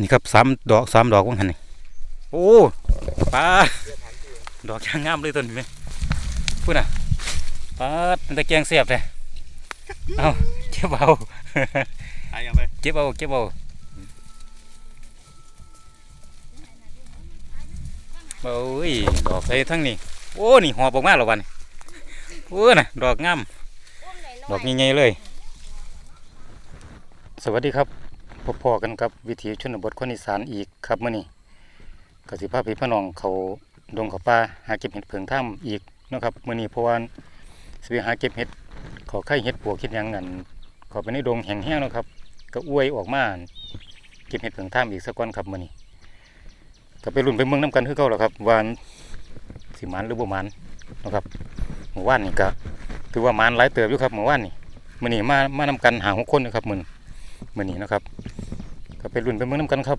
นี่ครับสามดอกสามดอกว่างหันนี่โอ้ปลาดอกยางงามเลยต้นนี้ไหมพูดน่ะปลาเป็นตะแกรงเสียบเลยเอาเก็บเอาหายยังไปเก็บเอาเก็บเอาโอ้ยดอกใส่ทั้งนี้โอ้นี่หอบออกมาแล้ววันนี้โอ้น่ะดอกงามดอกใหญ่ๆเลย สวัสดีครับ พบพอกันกับวิถีชนบทคนอีสานอีกครับมื้อนี้กสิภาพพี่พน้องเขาดงเขาป่าหาเก็บเห็ดเพิงถ้ำอีกนะครับมื้อนี้เพราะว่าสิไปหาเก็บเห็ดขาไข่เห็ดปวกเห็ดยังนั่นขาไปในดงแห้งแห้งนะครับ ก็อวยออกมาเก็บเห็ดเพิงถ้ำอีกสักก้อนครับมื้อนี้ก็ไปรุ่นไปเมืองน้ำกันคือเก่าแล้วครับวาอันสิมันหรือบ่มันนะครับเมื่อวานนี่ก็ถือว่ามันหลายเติบอยู่ครับเมื่อวานนี่มื้อนี้มามานำกันหาหกคนนะครับมื้อน มื้อนี้นะครับ ก็ไปรุ่นไปเมืองน้ำกันครับ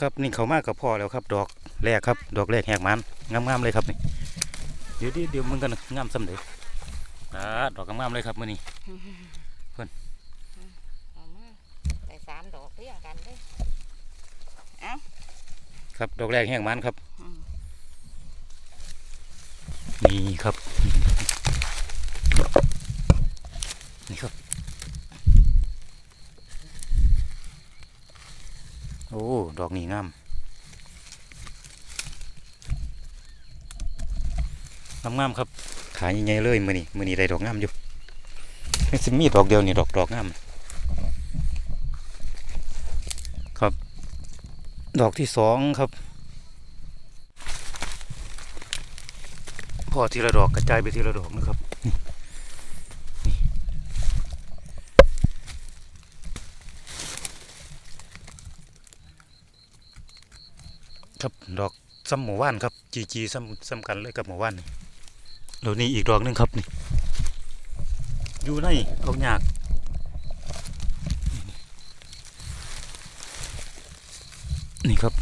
ครับนี่เขามากกับพ่อแล้วครับ ดอกแรกครับ ดอกแรกแหกมันงามๆเลยครับนี่เดี๋ยวเดี๋ยวเดี๋ยวมึงกันนะงามสำเร็จอ่าดอกงามๆเลยครับมื้อนี้เอามาได้สามดอกเรียงกันเลยครับดอกแรกแหกมันครับอืมนี่ครับนี่ครับ โอ้ ดอกนี้งามงามงามครับ ขายใหญ่ๆเลยมือนี้มือนี้ได้ดอกงามอยู่นี่สิมีดอกเดียวนี่ดอกดอกงามครับ ดอกที่สองครับพอทีละดอกกระจายไปทีละดอกนะครับ ครับดอกซ้ำหมู่ว่านครับจีจีซ้ำซ้ำกันเลยกับหมู่ว่านนี่แล้วนี่อีกดอกหนึงครับนี่อยู่ในเอาหยากนี่ครับ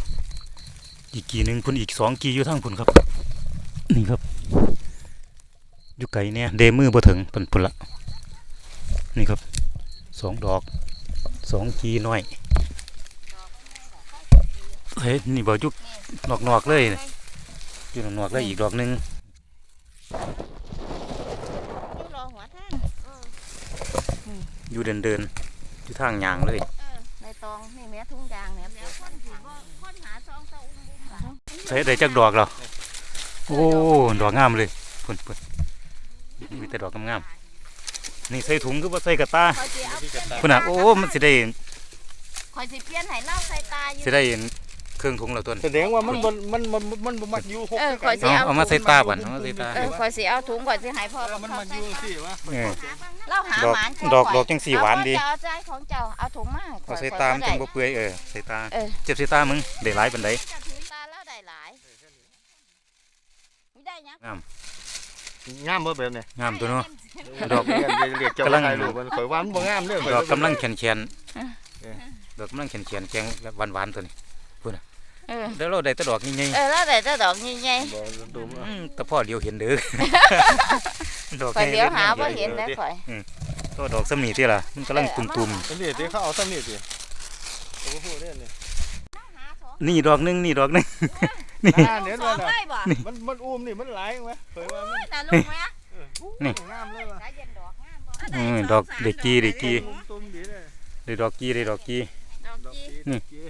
อีกกีหนึ่งพุ่นอีกสองกีอยู่ทางพุ่นครับ นี่ครับอยู่ไกลเนี่ยเดมือบ่ถึงปุ่นปุ่นละนี่ครับสองดอกสองกีน้อยเฮ้ยนี่บ่จุก นอกนอกๆเลยนะอยู่นอกนอกๆเลยอีกดอกหนึงอยู่รอหัวทางอยู่เดินเดินๆอยู่ทางยางเลยในตองนี่แม่ทุ่งยางเนี่ยเดี๋ยวคนถือว่าคนหาซองเต้าอุ้มบุ้มล่ะใช้ได้จักดอกแล้วโอ้ดอกงามเลยพุ่นพุ่นมีแต่ดอกงามๆนี่ใส่ถุงคือว่าใส่กระตาคอยสิเอาเปลี่ยนพุ่นน่ะโอ้มันสิได้คอยสิเปลี่ยนให้เล่าใส่ตาอยู่สิได้ เครื่องถุงแล้วต้นแสดงว่ามันมันมันมันมันบ่มักอยู่หกเออคอยสิเอาเอาเอามาใส่ตาบันเอามาใส่ตา เออคอยสิเอาถุงคอยสิให้พ่อเออมันเขามันอใส่ยู่ตาสิวะเออ เล่าหาดอกหมานดอกดอกจังสี่หวานดี เอใจของเจ้าเอาถุงมาเอาใส่ตามนจังบ่เปื่อยเออใส่ตาเออ เจ็บใส่ตามึงได้หลายปานใดตาแล้วได้หลายไม่ได้ยังงามงามบ่แบบนี้งามตัวเนาะ ดอกเรียนเรียกเจ้ากำลัง ถ่ายรูปมันข่อยว่ามันบ่งามเด้อดอกกำลังแข็งแข็งเออดอกกำลังแข็งแข็งแกงหวานหวาน ๆตัวนี้เออแล้วเราได้แต่ดอกใหญ่เออแล้วได้แต่ดอกใหญ่บ่ดูๆอืมแต่พ่อเดียวเห็นเด้อ ดอกๆคอยใหญ่เดี๋ยวหาๆว่าเห็นแล้วคอย ตัวดอกสำนีที่ล่ะมันกำลังตุ่มอันนี้ที่เขาเอาซ้ำนี่สิโอ้โหเด้อนี่ๆนี่ดอกหนึงนี่ดอกหนึงนี่อ่าเนี่ยสมัอนงน่ะไร่บ่มันมันอุ้มนี่มันหลายไหมข่อยว่ามันน่ะลูกไหมนี่ งามเลยว่ะสายเย็นดอกงามบ่อืมดอกเด็กกีเด็กกีตุ้มๆดีเลย ได้ดอกกีได้ดอกกีดอกดอกจีกีนี่ดอกกี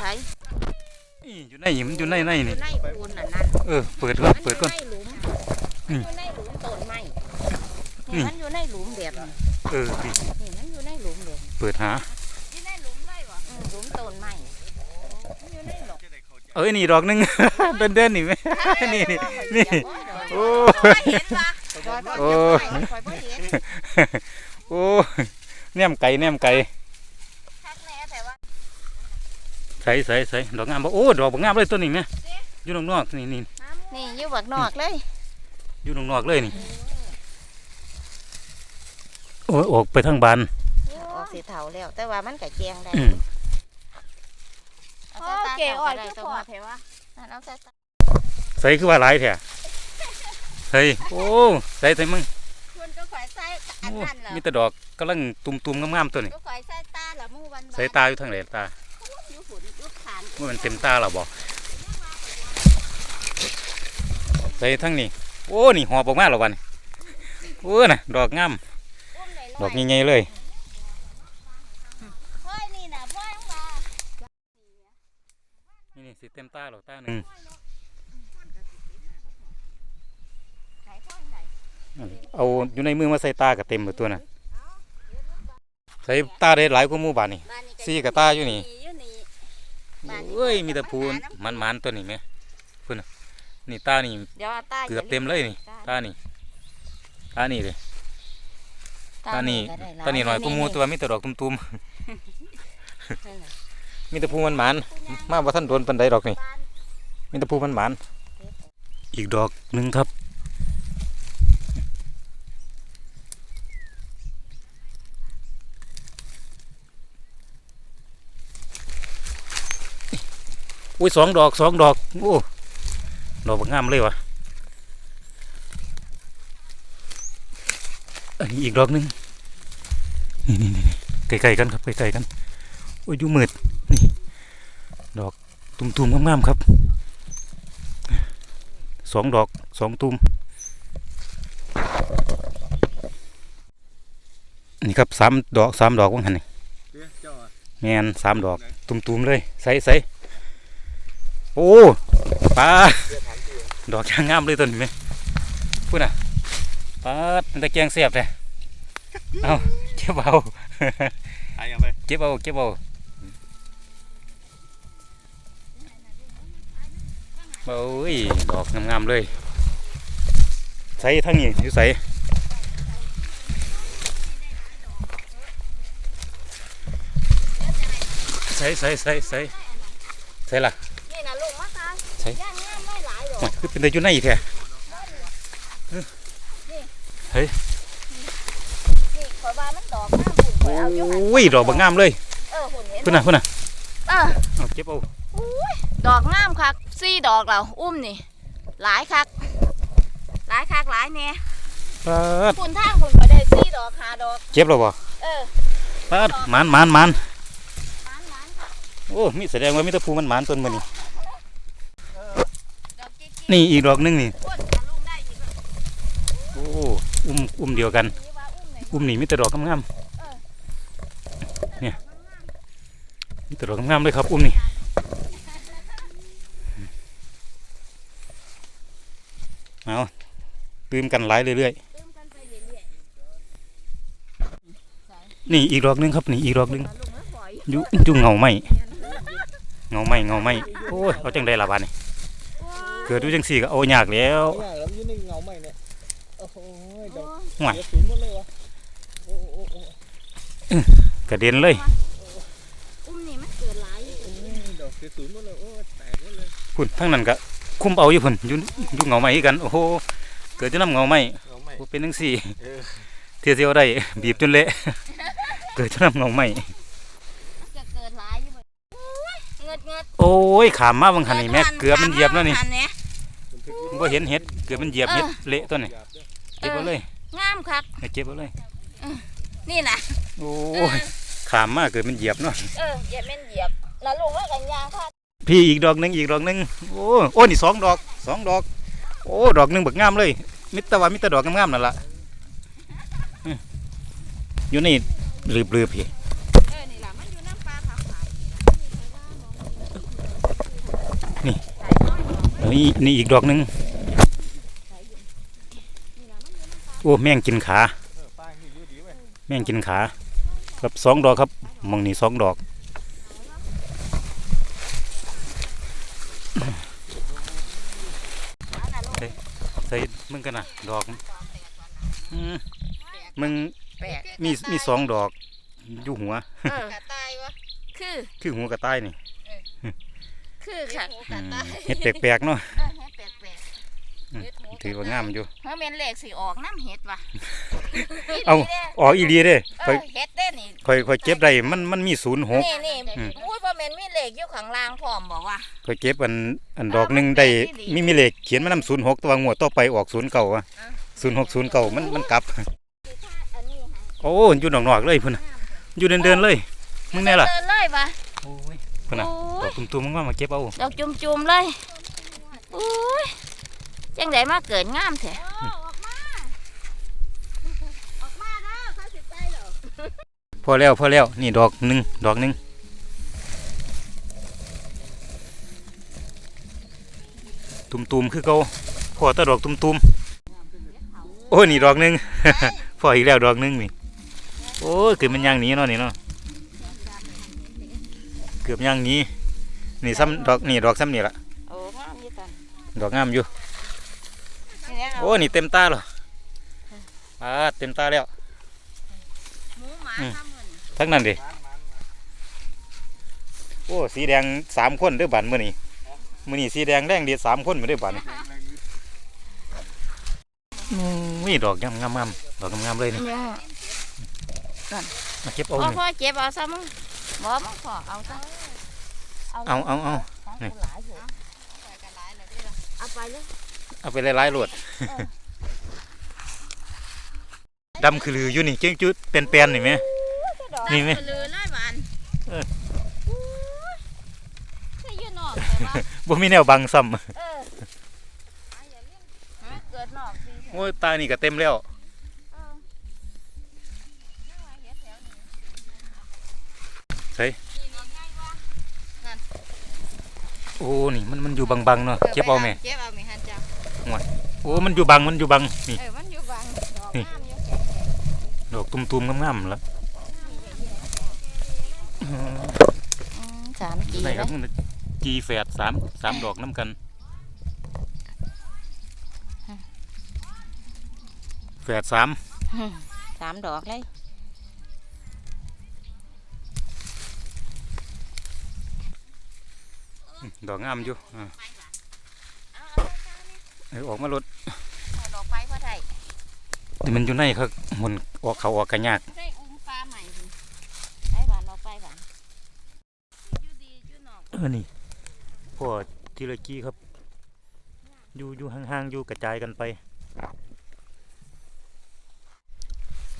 ใช่นี่อยู่ในหิมอยู่ในในอนี่ยู่ในปูนน่ะนั่นเออเปิดก่อนมันอเปิดยู่ก่อนในหลุมอืมันมอยู่ในหลุมต้นไม้นี่นี่มันอยู่ในหลุมแบบนี้เออนี่นี่มันอยู่ในหลุมแบบนี้เปิดหาอยู่ในหลุมได้บ่อืมหลุมต้นไม้มันอยู่ในหลุมเอ้ยนี่ดอกหนึงเดินเดินๆนี่ไหมนี่นี่นี่โอ้เห็นปะโอ้คอยบ่เห็นโอ้แนมไก่แนมไก่ คักแน่แต่ว่า ใส่ใส่ใส่ดอกงามบ่โอ้ดอกบ่งามเลยต้นนี้แม่อยู่นอกๆนี่นี่นี่อยู่บักนอกเลยอยู่นอกๆเลยนี่โอ้ยออกไปทางบานออกสีเทาแล้วแต่ว่ามันก็แจงได้อืมโอเคอ่อยคือพอเทวะนั่นเอาใส่ตาใส่คือว่าหลายแท้เฮ้ยโอ้ใส่ใส่มึงอันโอ้นั้นเหรอมีแต่ดอกกำลังตุ่มๆงามๆตัวนี้ก็คอยใส่ตาละมู่วันใส่ตาอยู่ทางไหนตาอยู่ฝุ่น อยู่ามันเต็มตาเราบ่ใส่ทั้งนี้ โอ้นี่หอบออกมาแล้ววันโอ้น่ะ ดอกงามดอกใหญ่ๆเลยนี่นี่สิเต็มตาหรอตาหนึ่งเอาอยู่ในมือมาใส่ตากับเต็มหมดตัวน่ะใส่ตาได้หลายกว่ามู่บ้านนี่บ้านนี้สี่กับตาอยู่นี่ เอ้ยมีแต่พูนมันๆตัวนี้ไหมพุ่นน่ะนี่ตานี่เดี๋ยวาตาเกือบเต็มเลยนี่ตานี่ตานี่เลยตานี่ตานี่หน่อยก็มูตัวมีแต่ดอกตุ่มๆมีแต่พูมันหมานๆมาว่าท่านโดนปันไดดอกนี่มีแต่พูมันหมานๆอีกดอกหนึ่งครับ อุ้ยสองดอกสองดอกโอ้ดอกบักงามเลยวะอันนี้อีกดอกหนึงนี่นี่นี่ใกล้ๆกันครับใกล้ๆกันโอ้ยอยู่มืดนี่ดอกตุ่มๆงามๆครับสองดอกสองตุ่มนี่ครับสามดอกสามดอกว่างหันนี่เด้อเจ้าอะแมนสามดอกตุ่มๆเลยใส่ใส่ โอ้ปลาเดี๋ยวถามพี่ดอกยางงามเลยต้นนี้ไหมพูดน่ะปลาเป็นตะแกรงเสียบเลยเอาเก็บเอาหายยังไปเก็บเอาเก็บเอาโอ้ยดอกงามๆเลยใส่ทั้งนี้อยู่ใส่ใส่ใส่ใส่ใส่ใส่ละนี่น่ะ โอ้ยคือเป็นแต่อยู่ในอีกแท้นี่ขอยว่ามันดอกงามหุ่นข่อยเอาอยู่หั่นโอ้ยดอกบางงามเลยเออหุ่นเห็นพุ่นน่ะพุ่นน่ะเออเอาเก็บเอาดอกงามคักสี่ดอกแล้วอุ้มนี่ หลายคักหลายคักหลายแน่ปาดคุณทางคุณก็ได้สี่ดอกห้าดอกเก็บแล้วบ่เออปาดหมันหมันหมันหวานหวานคักโอ้มีแสดงว่ามีแตะพูมันหมันต้นมื้อนี้ดอกจิ๊ก นี่อีกดอกหนึงนี่โอ้อุ้มอุ้มเดียวกันอุ้มหนอุ้มนี่มีแต่ดอกงามๆเนี่ยมีแต่ดอกงามๆเลยครับ อุ้มนี่เอาตื่มกันหลายเรื่อยเรื่อยๆนี่อีกดอกหนึงครับนี่อีกดอกหนึงยอยู่อยู่เงาไหมเงาไหมเงาไหมโอ้ยเอาจังไดล่ะบาดนี้ เกิดดูจังสี่ก็เอายากแล้วไม่ยากแล้วอยู่ในเงาใหม่เนี่ยโอ้โหดอกห่วยเสียศูนย์หมดเลยวะโอ้โอ้โอ้โอ้กระเด็นเลย อุ้มนี่มันเกิดหลายอยู่โอ้ยดอกเสียศูนย์หมดเลยโอ้ยแตกหมดเลยพุ่นทั้งนั้นก็คุมเอาอยู่พุ่นอยู่อยู่เงาไม้คือกัน โอ้โห เกิดจะน้ำเงาไม้เงาใหม่โอ้เป็นจังสี่เออ เที่ยวเที่ยวได้ บีบจนเละ เกิดจะน้ำเงาไม้มันจะเกิดหลายอยู่บ่โอ้ยเงิดเงิดโอ้ยขามมาบางหันนี่แม่เกือบมันเหยียบแล้วนี่หัเนี่ยมันถึก บ่เห็นเห็ดเกือบมันเหยียบเห็ดเละตัวนี้หยาบด้วยเก็บเอาเลยงามคักให้เก็บเอาเลย นี่น่ะโอ้ยขามมาเกิดมันเหยียบเนาะเออเหยียบแม่นเหยียบแล้วลุงว่ากันยางค่ะพี่อีกดอกหนึงอีกดอกหนึงโอ้โอ้นี่สองดอกสองดอก โอ้ดอกหนึงบักงามเลย มิตรว่ามิตรดอกงามๆนั่นล่ะอืมอยู่นี่รืบๆพี่เออนี่ล่ะมันอยู่น้ำปลาขาวขายนี่นี่นี่อีกดอกหนึงโอ้แม่งกินขาเออป้ายนี่อยู่ดีเว้ยแม่งกินขาครับสองดอกครับหมองนี่สองดอกใส่มึงกันนะดอกอืมมึงแปลกมีมีสองดอกอยู่หัวเออกระต่ายวะคือ คือหัวกระต่ายนี่ คือค่ะอืมเห็ดแปลกๆเนาะ ถือว่างามอยู่เฮ้ยเป็นเหล็กสิออกน้ำเห็ดว่ะเอาออกอีเลียเด้เอค่อยอเห็ดเด้นี่ค่อยค่อยเก็บได้มันมันมีศูนย์หกนี่นี่อืมอุ้ยพ่อแม่นมีเหล็กอยู่ข้างล่างพร้อมบอกว่าค่อยเก็บอันอันดอกหนึงได้เออมันแปลกอีหลีมีมีเลขเขียนมานำศูนย์หกตัวงวดต่อไปออกศูนย์เก่าอะอะศูนย์หกศูนย์เก่ามันมันกลับสิถ้าอันนี้โอ้อยู่นอกๆเลยพุ่นน่ะอยู่เดินๆเลยมึงแน่ล่ะเดินเลยปะโอ้ยพุ่นน่ะโอ้ดอยกตุ่มๆมึงว่ามาเก็บเอาดอกจุ่มๆเลยอุ้ย จังไดมาเกิดงามแท้พอแล้วพอแล้วนี่ดอกหนึงดอกหนึงตุ่มๆคือเก่าพอแตะดอกตุ่มๆโอ้ยนี่ดอกหนึงพออีกแล้วดอกหนึงนี่โอ้ยเกือบมันย่างหนี้เนาะนี่เนาะเกือบย่างหนี้นี่ซ้ำดอกนี่ดอกซ้ำนี่ละโอ้งามยี่ตันดอกงามอยู่ โอ้นี่เต็มตาเหรออ่าเต็มตาแล้วหมูหมาอืมทำเหมือนทั้งนั้นดิโอ้สีแดงสามคนเด้อบันมื้อนี้มื้อนี้สีแดงแดงเดียดสามคนมาเด้อบันนี่ดอกงามงามงามดอกงามๆเลยนี่เนี่ยมาเก็บเอาพ่อนี่พ่อเก็บเอาซะมึงบ่มึงขอเอาซะเอาเอาเอานี่เอาไปเลย เอาไปหลายๆโหลดดำคือลืออยู่นี่เจ้งจุดเป็นแปลนๆนี่ไหมนี่ไหมดอกเลยเลยบานเออโอ้ยใช่ยืนนอกแต่ว่าบ่มีแนวบังซ้ำเอออะอย่าเลี้ยงฮะเกิดนอกสิโอ้ยตานี่ก็เต็มแล้วเออไม่ว่าเฮ็ดแถวนี้ใช่นี่นี่ไงวะโอ้ นี่มันมันอยู่บังๆเนาะเก็บเอาแม่เก็บเอาแม่ ฮันจ้ะโอ้ มันอยู่บัง มันอยู่บัง นี่เออมันอยู่บังดอกนี่งามอยู่ดอกตุ่มๆงามๆแล้วอืมสามกีไหนเลครับยมันจีแฝดสามสามดอกน้ำกันแฝดสามสามดอกเลยดอกงามอยู่อ่าเอาเออออกมาลดเอาดอกไปพ่อไทยนี่มันอยู่ในครับมันออกเขาออกกันยากได้อุ้มปลาใหม่พุ่นไปบานดอกไปบานอยู่ดีอยู่นอกเออนี่พ่อทีละกี้ครับ อยู่อยู่ห่างๆอยู่กระจายกันไป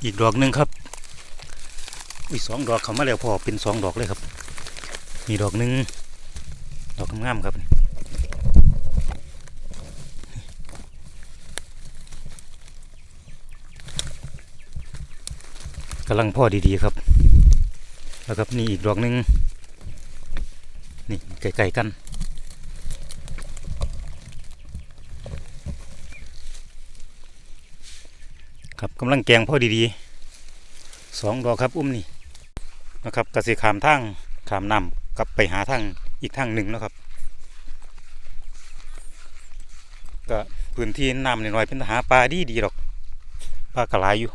อีกดอกหนึ่งครับอีกสองดอกเขามาแล้วพ่อเป็นสองดอกเลยครับ มีดอกหนึ่งดอกงามๆครับนี่ กำลังพ่อดีๆครับ แล้วครับนี่อีกดอกหนึ่งนี่ใกล้ๆกัน ครับกำลังแกงพ่อดีๆสองดอกครับ อุ้มนี่นะครับกระสิขามทางขามนำกลับไปหาทางอีกทางหนึ่งนะครับ ก็พื้นที่น้ำน้อยๆเป็นหาปลาดีๆหรอกปลากระไรอยู่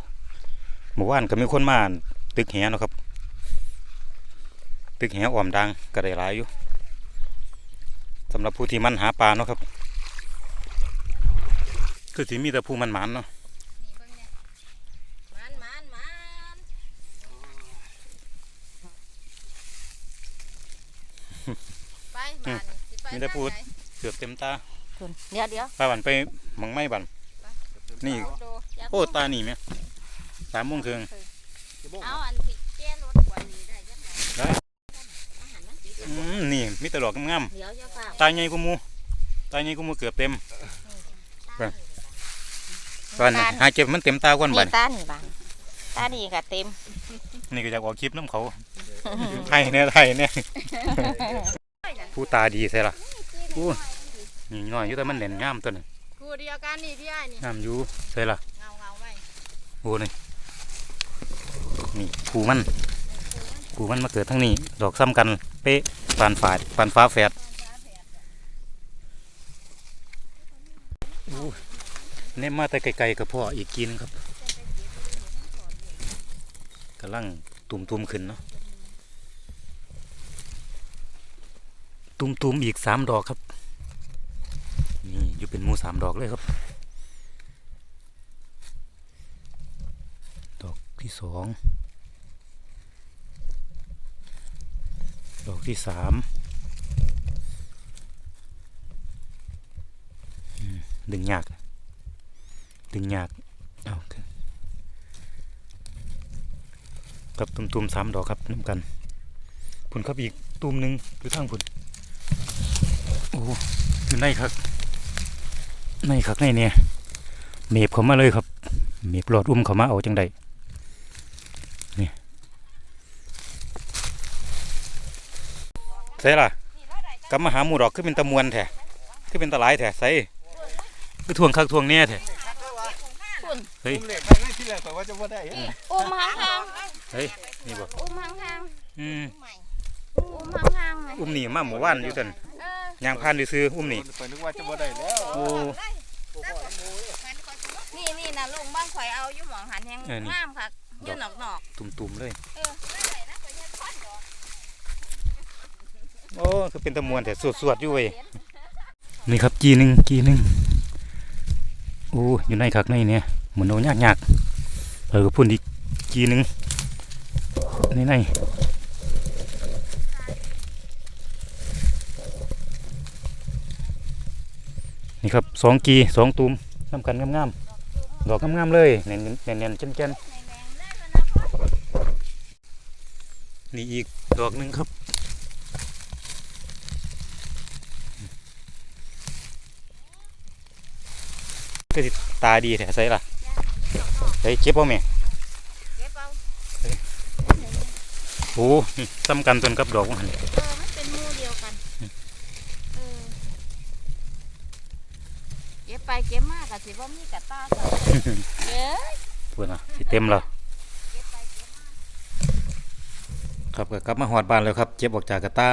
เมื่อวานก็มีคนมาตึกแหเนาะครับ ตึกแหอ่อมดังก็ได้หลายอยู่สำหรับผู้ที่มันหาปลาเนาะครับ คือที่มีแต่ผู้มันหมันเนาะมันมันมันไปบานสิไปมีแต่พูดทางไหนเกือบเต็มตาพุ่นเดี๋ยวเดี๋ยวพาบันไปหมังไม้บันนี่เอาดูย่าโอ้เพิ่งตานี่ไหม สามโมงครึ่งเอาอันปิดแก้รถกว่านี้ได้จังไหนได้อาหารมันปิดอืมนี่มีแต่ดอกงามเดี๋ยวจะฝากๆตาใหญ่กูมูตาใหญ่กูมูเกือบเต็มตอนนี้หาเก็บมันเต็มตาก่อนบันี่นตานี่บานตานี่ก็เต็ม นี่ก็อยากออกคลิปน้ำเขาไทยเนี่ยไทยเนี่ยผู้ตาดีใช่ล่ะอู้นี่น้อยอยู่แต่มันเด่นงามตัวนึงกูเดียวกันนี่พี่ไอ้นี่งามอยู่ใช่ล่ะเงาเงาไว้โอ้นี่ นี่ผูมันผูมันมาเกิดทั้งนี้ ดอกซ้ำกัน เป๊ะปานฝาดปานฟ้าแฝดเน่มาแต่ไกลๆกับพ่ออีกกินครับกำลังตุ่มๆขึ้นเนาะตุ่มๆอีกสามดอกครับ นี่อยู่เป็นมูสามดอกเลยครับ ดอกที่สอง ดอกที่สามดึงยากดึงยากเอาขึ้นกับตุ่มๆสามดอกครับน้ำกันพุ่นครับอีกตุ่มหนึ่งอยู่ทางพุ่นโอ้ยู่ในครับในครับในเนี่ยเมบเขามาเลยครับเมบหลอดอุ้มเขามาเอาจังใดนี่ ใส่ล่ะกลับมาหาหมูดอกขึ้นเป็นตะมวนแท้ขึ้นเป็นตะหลายแท้ใส่คือทวงคักทวงเนี่ยแท้คุณเฮ้ยอุ้มเหล็กไปเลยที่แรกข่อยว่าจะบ่ได้เอ้ยอุ้มห่างเฮ้ยนี่บ่ๆอุ้มห่างอืมๆอุ้มห่างๆเลยอุ้มนี่มาหมู่บ้านอยู่ตันเออยางพานซื้อๆอุ้มนี่ข่อยนึกว่าจะบ่ได้แล้วโอ้นี่นี่นะลุงบ้างข่อยเอาอยู่หมองหันแหงเออนี่งามค่ะอยู่นอกนอกตุ่มๆเลย ๆเออได้นะข่อยเฮ็ดควันดอก โอ้คือเป็นตะมวนแต่สวดๆอยู่เว้ยนี่ครับกีหนึ่งกีหนึ่งโอ้อยู่ในคักในเนี่ยเหมือนเอายากยากๆเออพุ่นอีกกีหนึ่งในในนี่ครับสองกีสองตุ่มน้ำกันงามๆดอกงามๆเลยเน่นๆเน่นๆเจนในแดงได้แล้วนะพ่อๆนี่อีกดอกหนึ่งครับ ก็สิตาดีแท้ใส่ล่ะใส่เก็บเอาแม่เก็บเอาโอ้นี่ซ้ำกันจนกับดอกว่าหั่นเออมันเป็นหมู่เดียวกันเออเก็บไปเก็บมากอะสิว่ามีกระตากันเอ้ยเพื่อนอะสิเต็มแล้วเก็บไปเก็บมาครับก็กลับมาหอดบ้านแล้วครับเจ็บออกจากกระตา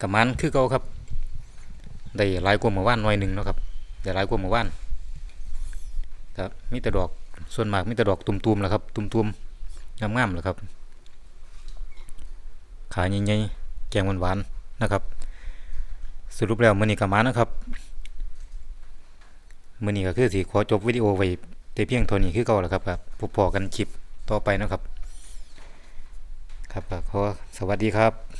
กับมันคือเก่าครับได้หลายกว่าเมื่อวานหน่อยหนึ่งเนาะครับได้หลายกว่าเมื่อวาน ครับมีแต่ดอกส่วนมากมีแต่ดอกตุ่มๆแหล้วครับ ตุ่มๆงามๆแหล้วครับ ขาใหญ่ๆแกงหวานๆนะครับ สรุปแล้วมือนี้ก็มานะครับมือนี้ก็คือสิขอจบวิดีโอไว้แต่เพียงเท่านี้คือเก่าแล้วครับครับพบพอกันคลิปต่อไปนะครับ ครับขอสวัสดีครับ